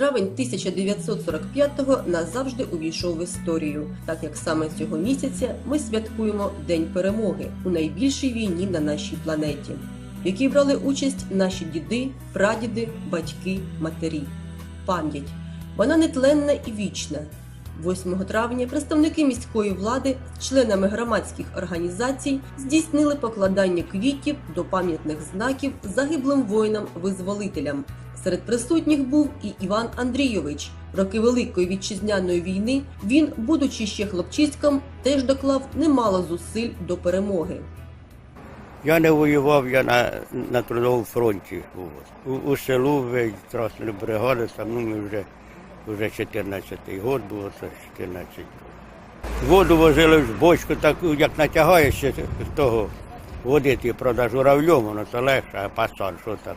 травень 1945-го назавжди увійшов в історію, так як саме цього місяця ми святкуємо День перемоги у найбільшій війні на нашій планеті, в якій брали участь наші діди, прадіди, батьки, матері. Пам'ять вона нетленна і вічна. 8 травня представники міської влади членами громадських організацій здійснили покладання квітів до пам'ятних знаків загиблим воїнам-визволителям. Серед присутніх був і Іван Андрійович. В Роки Великої вітчизняної війни він, будучи ще хлопчиськом, теж доклав немало зусиль до перемоги. Я не воював, я на, на трудовому фронті. У, у селу ви траснули бригади, там ну, ми вже, вже 14-й год було, це 14. Воду возили в бочку, так як натягаєшся з того води, ти продаж журавльом, воно це легше, а пасан, що там.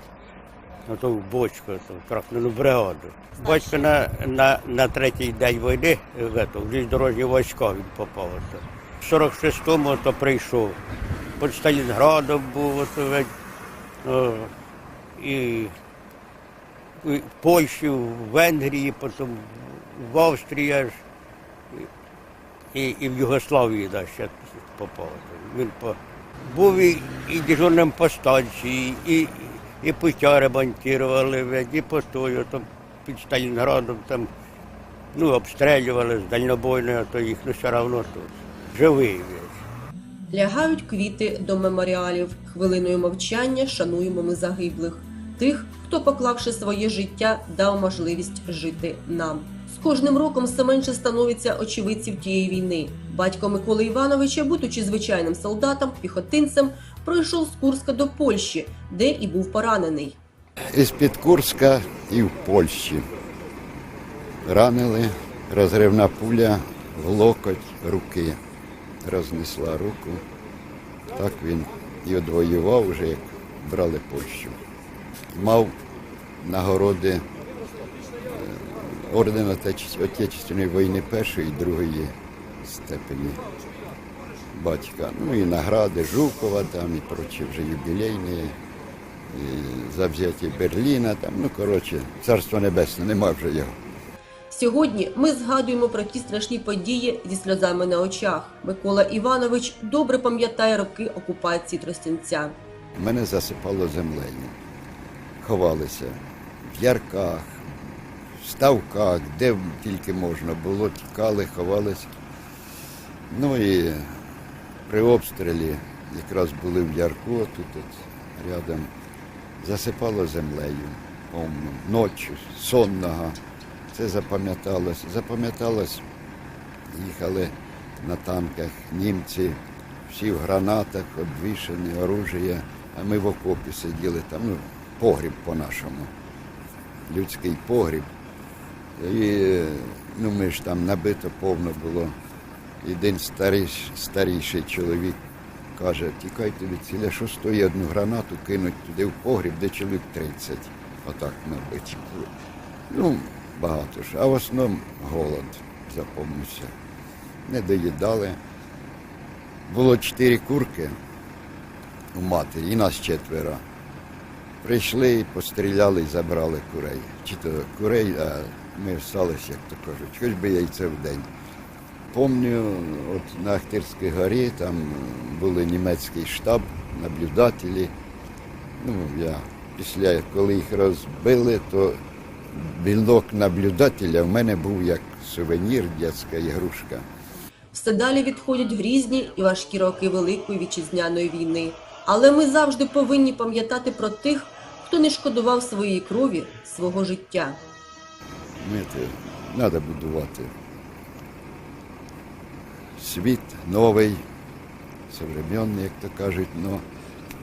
Ну то в бочку, то трахнули бригаду. Батько на, на, на третій день війни в ето, в железнодорожні війська він попав. В 46-му то прийшов. Під Сталінградом був, ведь, ну, і, і в Польщі, в Венгрії, потім в Австрії аж, і, і в Югославії да, ще попав. Він по, був і, і дежурним по станції, і, і путя ремонтували, і по тою, там, під Сталінградом там, ну, обстрілювали з дальнобойної, то їх ну, все одно тут. Живий весь. Лягають квіти до меморіалів. Хвилиною мовчання шануємо ми загиблих, тих, хто, поклавши своє життя, дав можливість жити нам. З кожним роком все менше становиться очевидців тієї війни. Батько Миколи Івановича, будучи звичайним солдатом, піхотинцем, пройшов з Курська до Польщі, де і був поранений. Із-під Курська і в Польщі. Ранили, розривна пуля в локоть руки. Рознесла руку. Так він і одвоював вже, як брали Польщу. Мав нагороди е, ордена Отечественної війни першої і другої степені батька. Ну і награди Жукова там і прочі вже юбілейні і завзяті Берліна, там, ну коротше, царство небесне, нема вже його. Сьогодні ми згадуємо про ті страшні події зі сльозами на очах. Микола Іванович добре пам'ятає роки окупації Тростянця. Мене засипало землею. Ховалися в ярках, в ставках, де тільки можна було, тікали, ховалися. Ну і при обстрілі якраз були в ярку, тут от, рядом засипало землею, помню, ночі, сонного. Це запам'яталось. Запам'яталось, їхали на танках німці, всі в гранатах, обвішані, оружие, а ми в окопі сиділи там, ну, погріб по-нашому, людський погріб. І ну, ми ж там набито повно було. Один старіш, старіший чоловік каже, тікайте від ціля, що стоїть одну гранату, кинуть туди в погріб, де чоловік 30. Отак набиті. Ну, багато ж. А в основному голод запомнився. Не доїдали. Було чотири курки у матері, і нас четверо. Прийшли, постріляли і забрали курей. Чи то курей, а ми сталися, як то кажуть, хоч би яйце в день. Помню, от на Ахтирській горі там були німецький штаб, наблюдателі. Ну, я після, коли їх розбили, то білок наблюдателя в мене був як сувенір, дитяча ігрушка. Все далі відходять грізні і важкі роки Великої вітчизняної війни. Але ми завжди повинні пам'ятати про тих, хто не шкодував своєї крові, свого життя. Треба будувати світ новий, современний, як то кажуть, но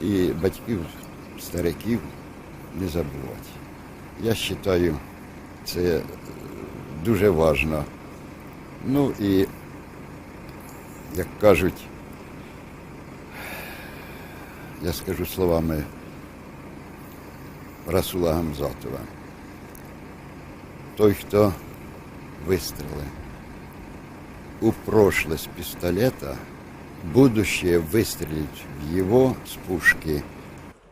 і батьків, стариків не забувати. Я вважаю, це е, дуже важливо. Ну і, як кажуть, я скажу словами Расула Гамзатова. Той, хто вистріли у прошлое с пистолета, будущее выстрелить в его с пушки.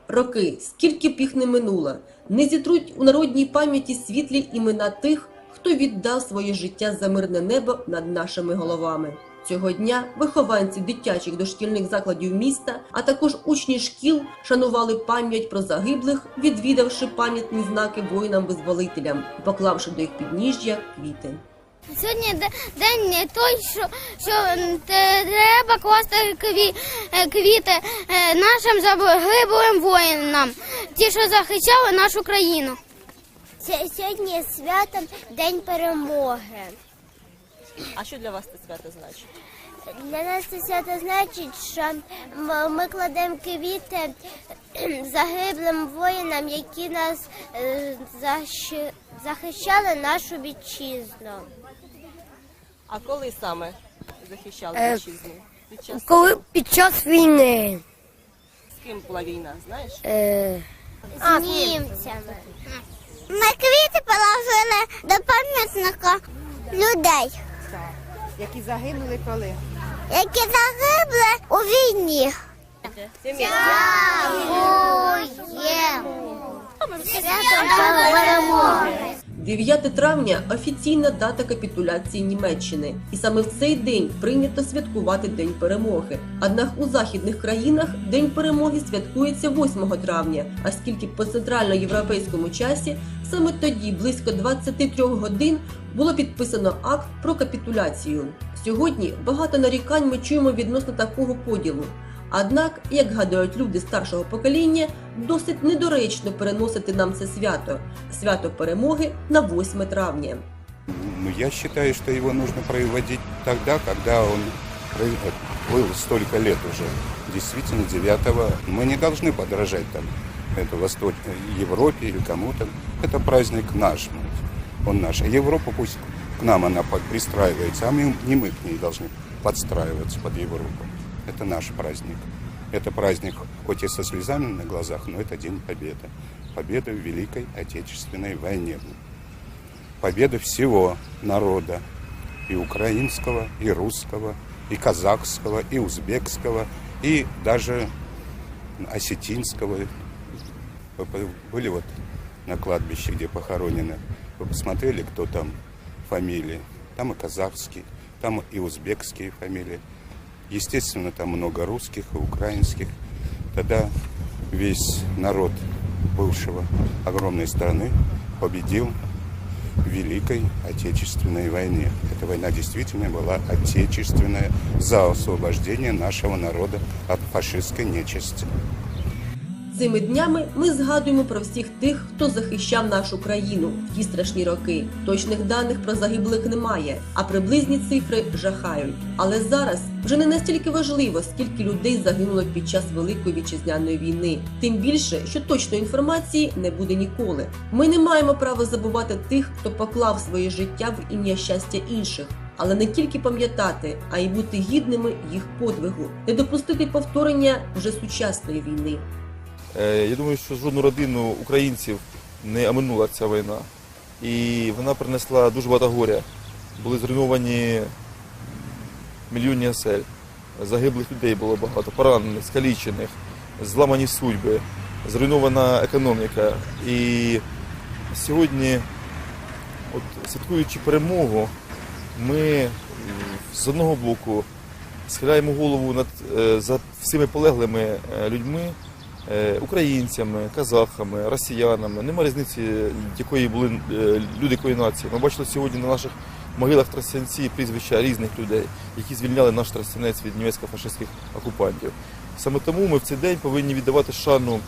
Роки, скільки б їх не минуло, не зітруть у народній пам'яті світлі імена тих, хто віддав своє життя за мирне небо над нашими головами. Цього дня вихованці дитячих дошкільних закладів міста, а також учні шкіл шанували пам'ять про загиблих, відвідавши пам'ятні знаки воїнам-визволителям, поклавши до їх підніжжя квіти. Сьогодні день той, що, що треба класти е, квіти е, нашим загиблим воїнам, ті, що захищали нашу країну. Сьогодні свято День перемоги. А що для вас це свято значить? Для нас це свято значить, що ми кладемо квіти загиблим воїнам, які нас е, захищали нашу вітчизну. А коли саме захищали Е, вітчизну? Під час Коли під час війни з ким була війна, знаєш? е, З німцями. Ми квіти положили до пам'ятника людей, які загинули коли? які загибли у війні. Свято перемоги. 9 травня офіційна дата капітуляції Німеччини, і саме в цей день прийнято святкувати День перемоги. Однак у західних країнах День перемоги святкується 8 травня, оскільки по центральноєвропейському часі саме тоді, близько 23 годин, було підписано акт про капітуляцію. Сьогодні багато нарікань ми чуємо відносно такого поділу. Однак, як гадають люди старшого покоління, досить недоречно переносити нам це свято свято перемоги на 8 травня. Ну, я считаю, что его нужно проводить тогда, когда он про- был столько лет уже. Действительно, 9 мы не должны подражать там это Восточной Европе или кому-то. Это праздник наш. Он наш. А Европа пусть к нам она под- пристраивается, а мы, не мы к ней должны подстраиваться под Европу. Это наш праздник. Это праздник, хоть и со слезами на глазах, но это День Победы. Победа в Великой Отечественной войне победа всего народа, и украинского, и русского, и казахского, и узбекского, и даже осетинского. Были вот на кладбище, где похоронены, вы посмотрели, кто там фамилии. Там и казахские, там и узбекские фамилии. Естественно, там много русских и украинских. Тогда весь народ бывшего огромной страны победил в Великой Отечественной войне. Эта война действительно была отечественная за освобождение нашего народа от фашистской нечисти. Цими днями ми згадуємо про всіх тих, хто захищав нашу країну в ті страшні роки. Точних даних про загиблих немає, а приблизні цифри жахають. Але зараз вже не настільки важливо, скільки людей загинуло під час Великої вітчизняної війни. Тим більше, що точної інформації не буде ніколи. Ми не маємо права забувати тих, хто поклав своє життя в ім'я щастя інших. Але не тільки пам'ятати, а й бути гідними їх подвигу, не допустити повторення вже сучасної війни. Е, Я думаю, що жодну родину українців не оминула ця війна. І вона принесла дуже багато горя. Були зруйновані мільйонні осель, загиблих людей було багато, поранених, скалічених, зламані судьби, зруйнована економіка. І сьогодні, от, святкуючи перемогу, ми з одного боку схиляємо голову над е, за всіми полеглими е, людьми, українцями, казахами, росіянами. Нема різниці, якої були е, люди якої нації. Ми бачили сьогодні на наших могилах тростянці прізвища різних людей, які звільняли наш тростянець від німецько-фашистських окупантів. Саме тому ми в цей день повинні віддавати шану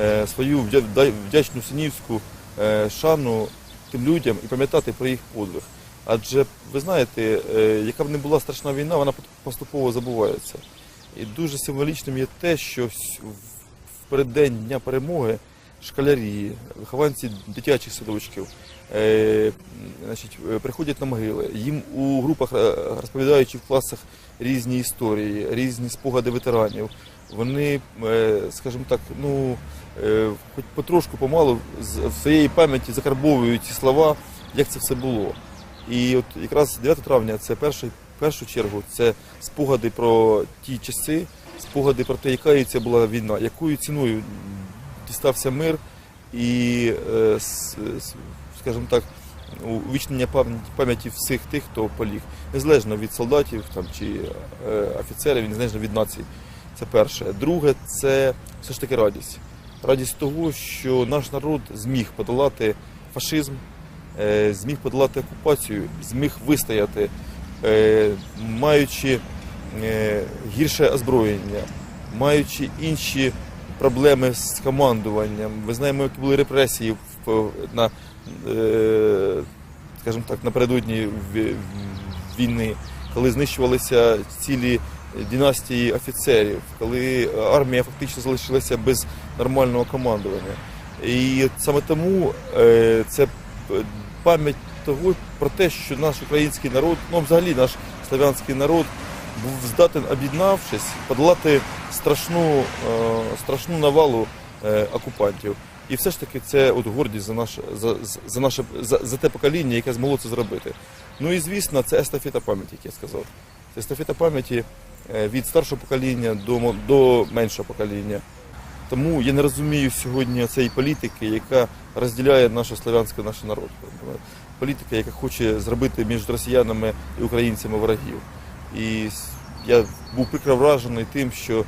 е, свою вдячну синівську е, шану тим людям і пам'ятати про їх подвиг. Адже ви знаєте, е, яка б не була страшна війна, вона поступово забувається. І дуже символічним є те, що в переддень Дня перемоги школярі, вихованці дитячих садочків е, значить, е, приходять на могили. Їм у групах е, розповідаючи в класах різні історії, різні спогади ветеранів. Вони, е, скажімо так, ну, е, хоч потрошку помалу з своєї пам'яті закарбовують ці слова, як це все було. І от якраз 9 травня це перший, в першу чергу це спогади про ті часи, спогади про те, якою це була війна, якою ціною дістався мир і, е, скажімо так, увічнення пам- пам'яті всіх тих, хто поліг, незалежно від солдатів там, чи е, офіцерів, незалежно від націй. Це перше. Друге, це все ж таки радість. Радість того, що наш народ зміг подолати фашизм, е, зміг подолати окупацію, зміг вистояти, маючи гірше озброєння, маючи інші проблеми з командуванням. Ми знаємо, які були репресії на, е, скажімо так, напередодні війни, коли знищувалися цілі династії офіцерів, коли армія фактично залишилася без нормального командування. І саме тому е, це пам'ять того про те, що наш український народ, ну взагалі наш славянський народ був здатен, об'єднавшись, подолати страшну, е, страшну навалу е, окупантів. І все ж таки це от гордість за наше за, за наше за, за те покоління, яке змогло це зробити. Ну і звісно, це естафета пам'яті, як я сказав. Це естафета пам'яті е, від старшого покоління до, до меншого покоління. Тому я не розумію сьогодні цієї політики, яка розділяє наше славянське, наш народ. Політика, яка хоче зробити між росіянами і українцями ворогів. І я був прикро вражений тим, що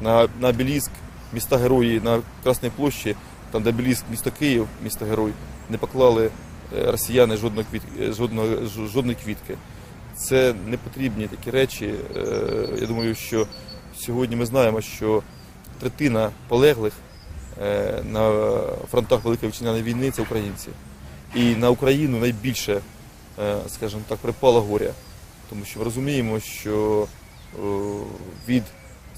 на, на обеліск міста герої на Красній площі, там де обеліск місто Київ, місто герой, не поклали е, росіяни жодної квітки, жодної, жодної квітки. Це не потрібні такі речі. Е, Я думаю, що сьогодні ми знаємо, що третина полеглих е, на фронтах Великої Вітчизняної війни це українці. І на Україну найбільше, е, скажімо так, припало горя. Тому що розуміємо, що е, від,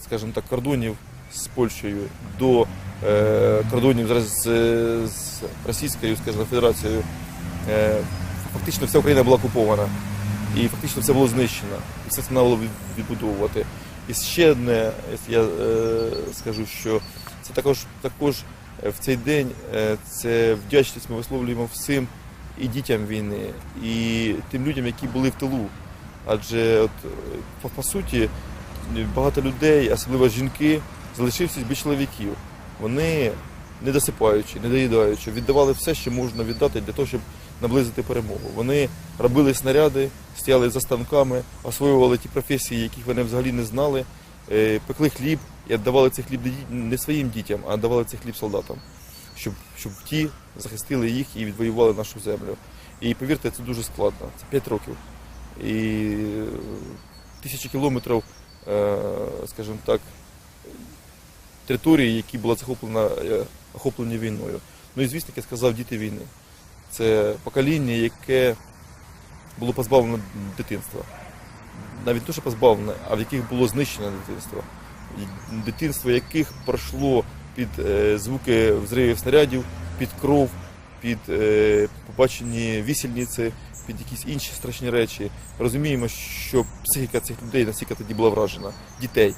скажімо так, кордонів з Польщею до е, кордонів зараз з, Російською, скажімо, Федерацією, е, фактично вся Україна була окупована. І фактично все було знищено. І все це треба відбудовувати. І ще одне, я скажу, що це також, також в цей день це вдячність ми висловлюємо всім і дітям війни, і тим людям, які були в тилу. Адже от, по, по суті багато людей, особливо жінки, залишився без чоловіків. Вони не досипаючи, не доїдаючи, віддавали все, що можна віддати для того, щоб наблизити перемогу. Вони робили снаряди, стояли за станками, освоювали ті професії, яких вони взагалі не знали, е, пекли хліб і віддавали цей хліб не своїм дітям, а віддавали цей хліб солдатам, щоб, щоб ті захистили їх і відвоювали нашу землю. І повірте, це дуже складно. Це 5 років. І тисячі кілометрів, е, скажімо так, території, які була захоплена е, охоплені війною. Ну і звісно, як я сказав, діти війни. Це покоління, яке було позбавлено дитинства. Навіть те, що позбавлене, а в яких було знищене дитинство. Дитинство яких пройшло під е, звуки взривів снарядів, під кров, під е, побачені вісільниці, під якісь інші страшні речі. Розуміємо, що психіка цих людей настільки тоді була вражена, дітей.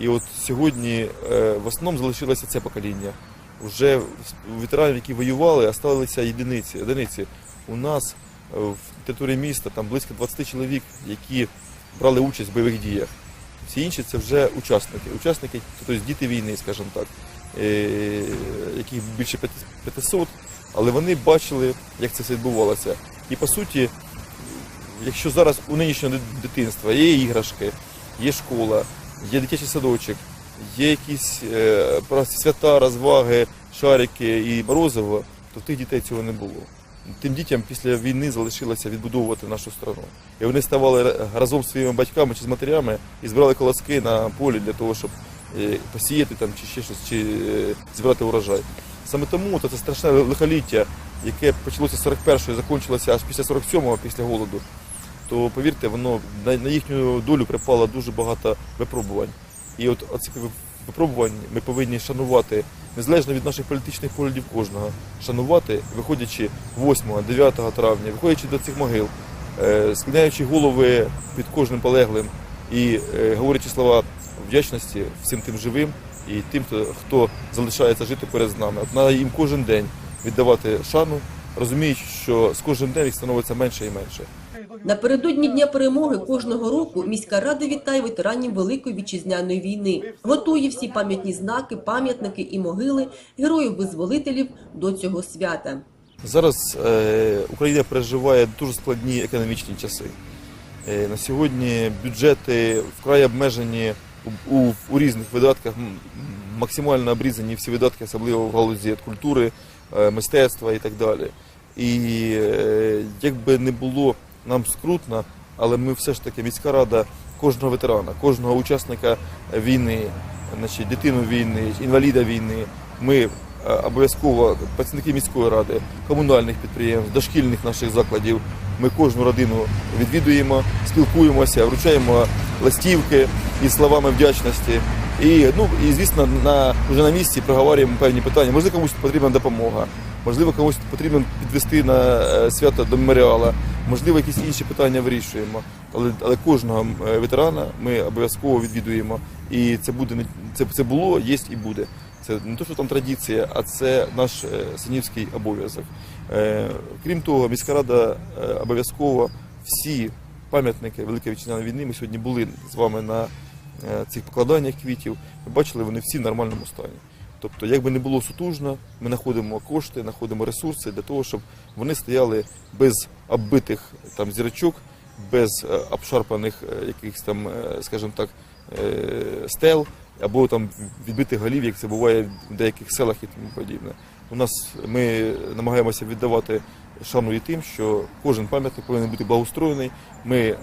І от сьогодні е, в основному залишилося це покоління. Уже ветеранів, які воювали, залишилися єдиниці. одиниці. У нас е, в території міста там близько 20 чоловік, які брали участь в бойових діях. Всі інші це вже учасники. Учасники, тобто діти війни, скажімо так, яких більше 500, але вони бачили, як це все відбувалося. І по суті, якщо зараз у нинішнього дитинства є іграшки, є школа, є дитячий садочок, є якісь е, свята, розваги, шарики і морозиво, то тих дітей цього не було. Тим дітям після війни залишилося відбудовувати нашу страну. І вони ставали разом з своїми батьками чи з матерями і збирали колоски на полі для того, щоб е, посіяти там чи ще щось, чи е, зібрати урожай. Саме тому то це страшне лихоліття, яке почалося з 41-го і закінчилося аж після 47-го, після голоду. То повірте, воно на, їхню долю припало дуже багато випробувань. І от оці випробувань ми повинні шанувати незалежно від наших політичних поглядів кожного, шанувати, виходячи 8-9 травня, виходячи до цих могил, е, склоняючи голови під кожним полеглим і е, говорячи слова вдячності всім тим живим і тим, хто, хто залишається жити перед нами. От треба їм кожен день віддавати шану, розуміючи, що з кожним днем їх становиться менше і менше. Напередодні Дня перемоги кожного року міська рада вітає ветеранів Великої вітчизняної війни, готує всі пам'ятні знаки, пам'ятники і могили героїв-визволителів до цього свята. Зараз е, Україна переживає дуже складні економічні часи. Е, на сьогодні бюджети вкрай обмежені у, у, різних видатках, максимально обрізані всі видатки, особливо в галузі культури, е, мистецтва і так далі. І е, як би не було нам скрутно, але ми все ж таки міська рада кожного ветерана, кожного учасника війни, значить, дитину війни, інваліда війни. Ми е, обов'язково працівники міської ради, комунальних підприємств, дошкільних наших закладів. Ми кожну родину відвідуємо, спілкуємося, вручаємо листівки із словами вдячності. І ну і звісно, на вже на місці проговорюємо певні питання. Можливо, комусь потрібна допомога, можливо, комусь потрібно підвести на е, свято до меморіала, можливо, якісь інші питання вирішуємо. Але але кожного е, ветерана ми обов'язково відвідуємо. І це буде це, це було, є і буде. Це не те, що там традиція, а це наш е, синівський обов'язок. Крім того, міська рада обов'язково всі пам'ятники Великої вітчизняної війни. Ми сьогодні були з вами на цих покладаннях квітів. Ми бачили, вони всі в нормальному стані. Тобто, як би не було сутужно, ми знаходимо кошти, знаходимо ресурси для того, щоб вони стояли без оббитих там зірочок, без е, обшарпаних е, якихось там, е, скажімо так, стел або там відбитих голів, як це буває в деяких селах і тому подібне. У нас ми намагаємося віддавати шану і тим, що кожен пам'ятник повинен бути благоустроєний. Ми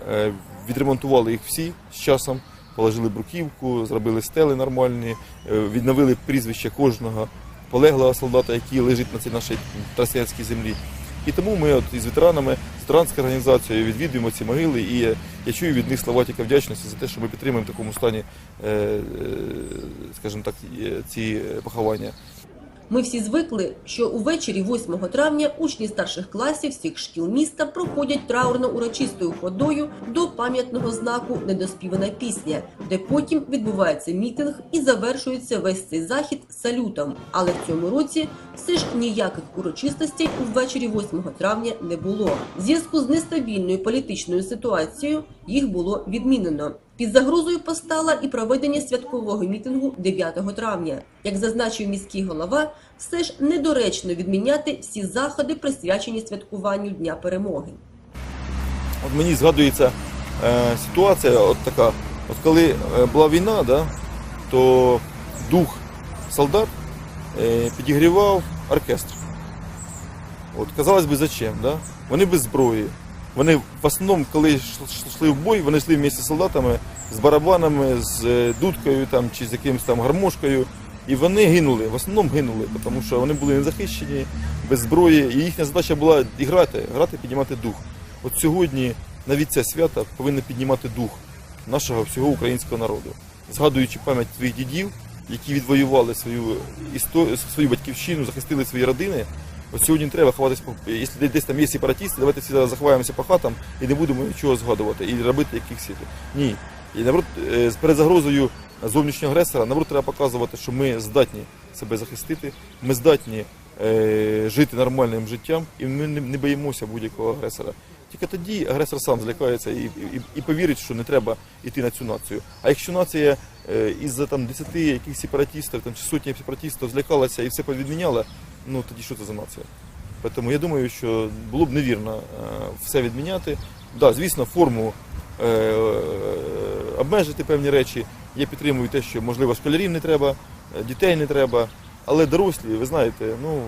відремонтували їх всі з часом, положили бруківку, зробили стели нормальні, е, відновили прізвище кожного полеглого солдата, який лежить на цій нашій трасянській землі. І тому ми от із ветеранами, з ветеранською організацією відвідуємо ці могили, і я чую від них слова тільки вдячності за те, що ми підтримуємо в такому стані, е, е, скажімо так, ці поховання. Ми всі звикли, що увечері 8 травня учні старших класів всіх шкіл міста проходять траурно-урочистою ходою до пам'ятного знаку Недоспівана пісня, де потім відбувається мітинг і завершується весь цей захід салютом. Але в цьому році все ж ніяких урочистостей увечері 8 травня не було. В зв'язку з нестабільною політичною ситуацією їх було відмінено. Під загрозою постала і проведення святкового мітингу 9 травня. Як зазначив міський голова, все ж недоречно відміняти всі заходи, присвячені святкуванню Дня перемоги. От мені згадується е, ситуація, от така. От коли е, була війна, да, то дух солдат е, підігрівав оркестр. От, казалось би, зачем? Да? Вони без зброї. Вони в основному, коли йшли в бой, вони йшли вместе з солдатами, з барабанами, з е, дудкою там, чи з якимось там гармошкою. І вони гинули, в основному гинули, тому що вони були незахищені, без зброї, і їхня задача була і грати, грати, піднімати дух. От сьогодні навіть це свято повинно піднімати дух нашого всього українського народу, згадуючи пам'ять своїх дідів, які відвоювали свою свою батьківщину, захистили свої родини. От сьогодні треба ховатися, якщо десь- там є сепаратісти, давайте всі зараз заховаємося по хатам і не будемо нічого згадувати і робити якихось. Ні. І наоборот, е, перед загрозою зовнішнього агресора, наоборот, треба показувати, що ми здатні себе захистити, ми здатні е, жити нормальним життям, і ми не, боїмося будь-якого агресора. Тільки тоді агресор сам злякається і, і, і повірить, що не треба йти на цю націю. А якщо нація е, із-за там 10 якихось сепаратістів там, чи сотні сепаратістів злякалася і все повідміняла, ну тоді що це за нація? Тому я думаю, що було б невірно е, все відміняти. Да, звісно, форму обмежити певні речі. Я підтримую те, що можливо школярів не треба, е, дітей не треба, але дорослі, ви знаєте, ну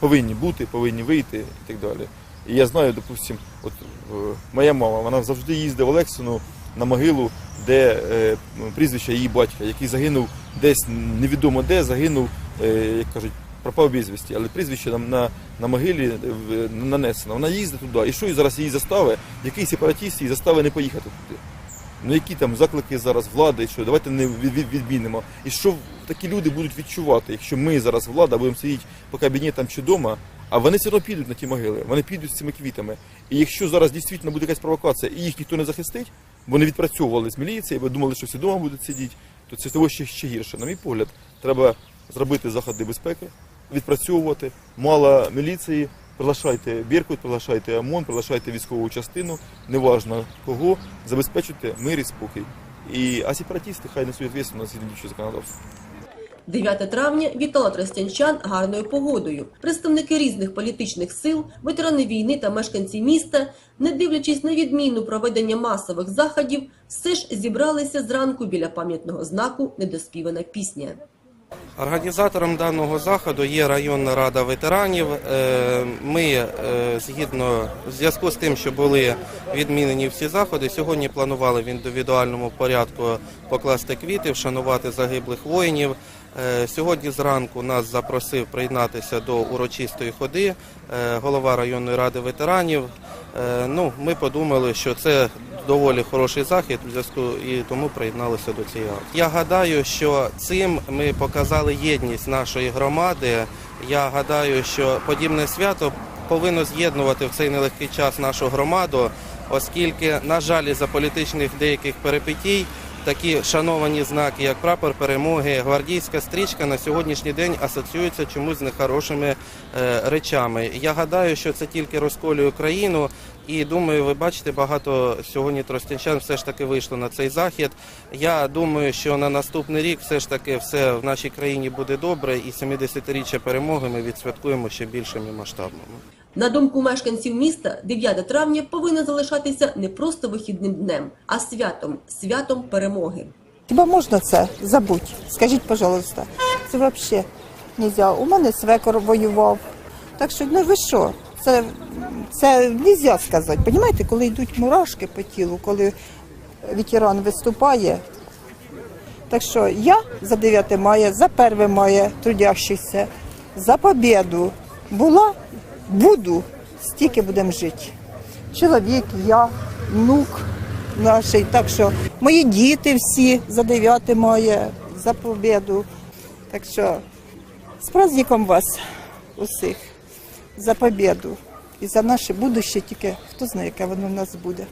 повинні бути, повинні вийти і так далі. І я знаю, допустим, от е, моя мама, вона завжди їздила в Олексину на могилу, де е, прізвище її батька, який загинув десь невідомо де, загинув, е, як кажуть, пропав безвісті, але прізвище на, на, на могилі е, нанесено. Вона їздить туди. І що і зараз її застави, який сепаратіст її застави не поїхати туди. Ну які там заклики зараз влади, що давайте не від, від- відмінимо. І що такі люди будуть відчувати, якщо ми зараз влада будемо сидіти по кабінетам чи вдома, а вони все одно підуть на ті могили, вони підуть з цими квітами. І якщо зараз дійсно буде якась провокація і їх ніхто не захистить, бо вони відпрацьовували з міліції, бо думали, що всі вдома будуть сидіти, то це того ще, ще гірше. На мій погляд, треба зробити заходи безпеки, відпрацьовувати, мало міліції, приглашайте Біркут, приглашайте ОМОН, приглашайте військову частину, неважно кого, забезпечуйте мир і спокій. І а сепаратисти хай несуть відповідальність згідно діючого законодавства. 9 травня вітала тростянчан гарною погодою. Представники різних політичних сил, ветерани війни та мешканці міста, не дивлячись на відміну проведення масових заходів, все ж зібралися зранку біля пам'ятного знаку Недоспівана пісня. Організатором даного заходу є районна рада ветеранів. Е, Ми е, згідно в зв'язку з тим, що були відмінені всі заходи, сьогодні планували в індивідуальному порядку покласти квіти, вшанувати загиблих воїнів. Е, Сьогодні зранку нас запросив приєднатися до урочистої ходи голова районної ради ветеранів. Ну, ми подумали, що це доволі хороший захід в зв'язку і тому приєдналися до цієї акції. Я гадаю, що цим ми показали єдність нашої громади. Я гадаю, що подібне свято повинно з'єднувати в цей нелегкий час нашу громаду, оскільки, на жаль, із-за політичних деяких перипетій. Такі шановані знаки, як прапор перемоги, гвардійська стрічка на сьогоднішній день асоціюються чомусь з нехорошими е, речами. Я гадаю, що це тільки розколює країну. І думаю, ви бачите, багато сьогодні тростянчан все ж таки вийшло на цей захід. Я думаю, що на наступний рік все ж таки все в нашій країні буде добре, і 70-річчя перемоги ми відсвяткуємо ще більшими масштабами. На думку мешканців міста, 9 травня повинно залишатися не просто вихідним днем, а святом, святом перемоги. Хіба можна це забути? Скажіть, пожалуйста, це взагалі нельзя. У мене свекор воював. Так що, ну ви що? Це, це нельзя сказати. Понімаєте, коли йдуть мурашки по тілу, коли ветеран виступає. Так що я за 9 мая, за 1 мая трудящихся, за побіду була, буду, стільки будемо жити. Чоловік, я, внук наш. Так що мої діти всі за 9 мая, за побіду. Так що з праздником вас усіх за побіду. І за наше будуще тільки хто знає, яке воно в нас буде.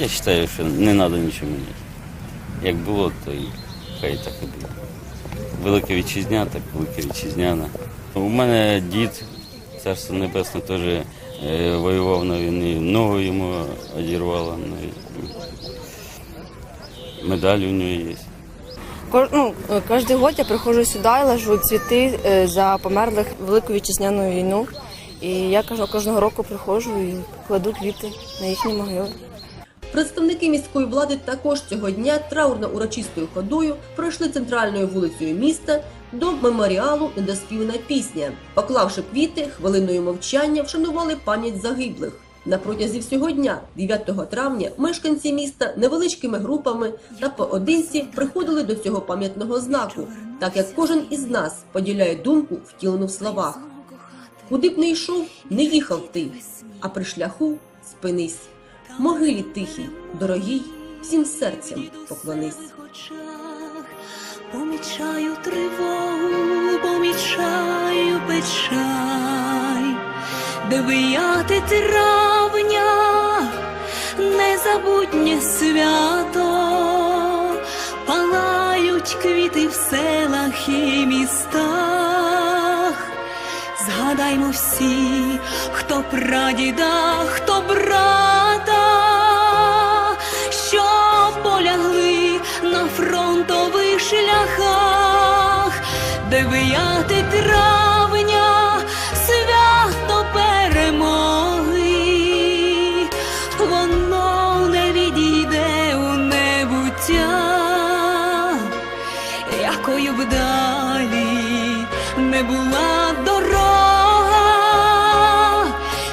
Я вважаю, що не треба нічого міняти. Як було, то і хай так і буде. Велике вітчизня, так велике вітчизняна. У мене дід, царство небесне, теж е, воював на війні, ногу йому одірвало. ну, Медаль у нього є. Ну, Кожен год я приходжу сюди і лежу цвіти е, за померлих Велику вітчизняну війну. І я кажу, кожного року приходжу і кладу квіти на їхні могили. Представники міської влади також цього дня траурно-урочистою ходою пройшли центральною вулицею міста до меморіалу Недоспівана пісня. Поклавши квіти, хвилиною мовчання вшанували пам'ять загиблих. На протязі всього дня, 9 травня, мешканці міста невеличкими групами та поодинці приходили до цього пам'ятного знаку, так як кожен із нас поділяє думку, втілену в словах. Куди б не йшов, не їхав ти, а при шляху спинись. Могилі тихій, дорогій, всім серцем поклонись. Помічаю тривогу, помічаю печаль, дев'яте травня, незабутнє свято, палають квіти в селах і містах. Згадаймо всі, хто прадіда, хто брата, фронтових шляхах, дев'яте травня, свято перемоги, воно не відійде у небуття якою б далі не була дорога.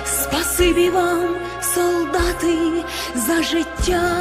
Спасибі вам, солдати, за життя,